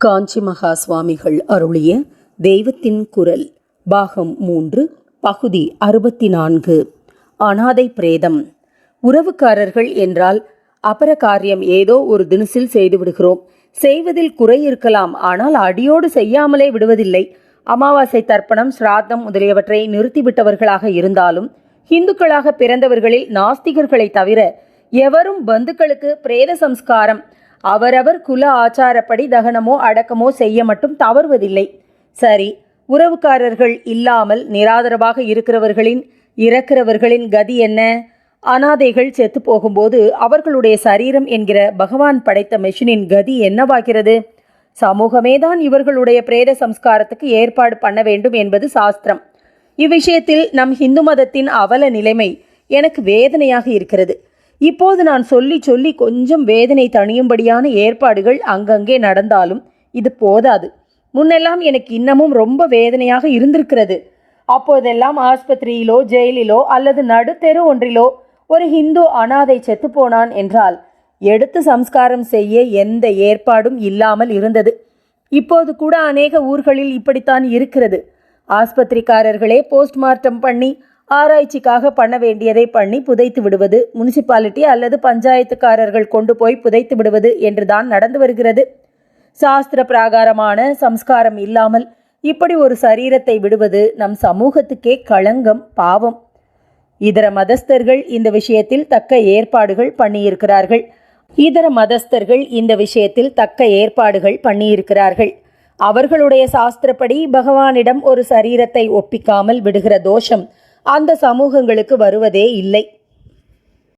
காஞ்சி மகா சுவாமிகள் அருளிய தெய்வத்தின் குரல் பாகம் மூன்று பகுதி அறுபத்தி நான்கு அனாதை பிரேதம். உறவுக்காரர்கள் என்றால் அபர காரியம் ஏதோ ஒரு தினசில் செய்து விடுகிறோம். செய்வதில் குறை இருக்கலாம். ஆனால் அடியோடு செய்யாமலே விடுவதில்லை. அமாவாசை தர்ப்பணம் சிராத்தம் முதலியவற்றை நிறுத்திவிட்டவர்களாக இருந்தாலும் இந்துக்களாக பிறந்தவர்களில் நாஸ்திகர்களை தவிர எவரும் பந்துக்களுக்கு பிரேத சம்ஸ்காரம் அவரவர் குல ஆச்சாரப்படி தகனமோ அடக்கமோ செய்ய மட்டும் தவறுவதில்லை. சரி உறவுக்காரர்கள் இல்லாமல் நிராதரவாக இருக்கிறவர்களின் இறக்கிறவர்களின் கதி என்ன? அனாதைகள் செத்து போகும்போது அவர்களுடைய சரீரம் என்கிற பகவான் படைத்த மெஷினின் கதி என்னவாகிறது? சமூகமே தான் இவர்களுடைய பிரேத சம்ஸ்காரத்துக்கு ஏற்பாடு பண்ண வேண்டும் என்பது சாஸ்திரம். இவ்விஷயத்தில் நம் இந்து மதத்தின் அவல நிலைமை எனக்கு வேதனையாக இருக்கிறது. இப்போது நான் சொல்லி சொல்லி கொஞ்சம் வேதனை தணியும்படியான ஏற்பாடுகள் அங்கங்கே நடந்தாலும் இது போதாது. முன்னெல்லாம் எனக்கு இன்னமும் ரொம்ப வேதனையாக இருந்திருக்கிறது. அப்போதெல்லாம் ஆஸ்பத்திரியிலோ ஜெயிலிலோ அல்லது நடுத்தெரு ஒன்றிலோ ஒரு ஹிந்து அனாதை செத்துப்போனான் என்றால் எடுத்து சம்ஸ்காரம் செய்ய எந்த ஏற்பாடும் இல்லாமல் இருந்தது. இப்போது கூட அநேக ஊர்களில் இப்படித்தான் இருக்கிறது. ஆஸ்பத்திரிக்காரர்களே போஸ்ட்மார்ட்டம் பண்ணி ஆராய்ச்சிக்காக பண்ண வேண்டியதை பண்ணி புதைத்து விடுவது முனிசிபாலிட்டி அல்லது பஞ்சாயத்துக்காரர்கள் கொண்டு போய் புதைத்து விடுவது என்றுதான் நடந்து வருகிறது. சாஸ்திர பிராகாரமான சம்ஸ்காரம் இல்லாமல் இப்படி ஒரு சரீரத்தை விடுவது நம் சமூகத்துக்கே களங்கம் பாவம். இதர மதஸ்தர்கள் இந்த விஷயத்தில் தக்க ஏற்பாடுகள் பண்ணியிருக்கிறார்கள். இதர மதஸ்தர்கள் இந்த விஷயத்தில் தக்க ஏற்பாடுகள் பண்ணியிருக்கிறார்கள். அவர்களுடைய சாஸ்திரப்படி பகவானிடம் ஒரு சரீரத்தை ஒப்பிக்காமல் விடுகிற தோஷம் அந்த சமூகங்களுக்கு வருவதே இல்லை.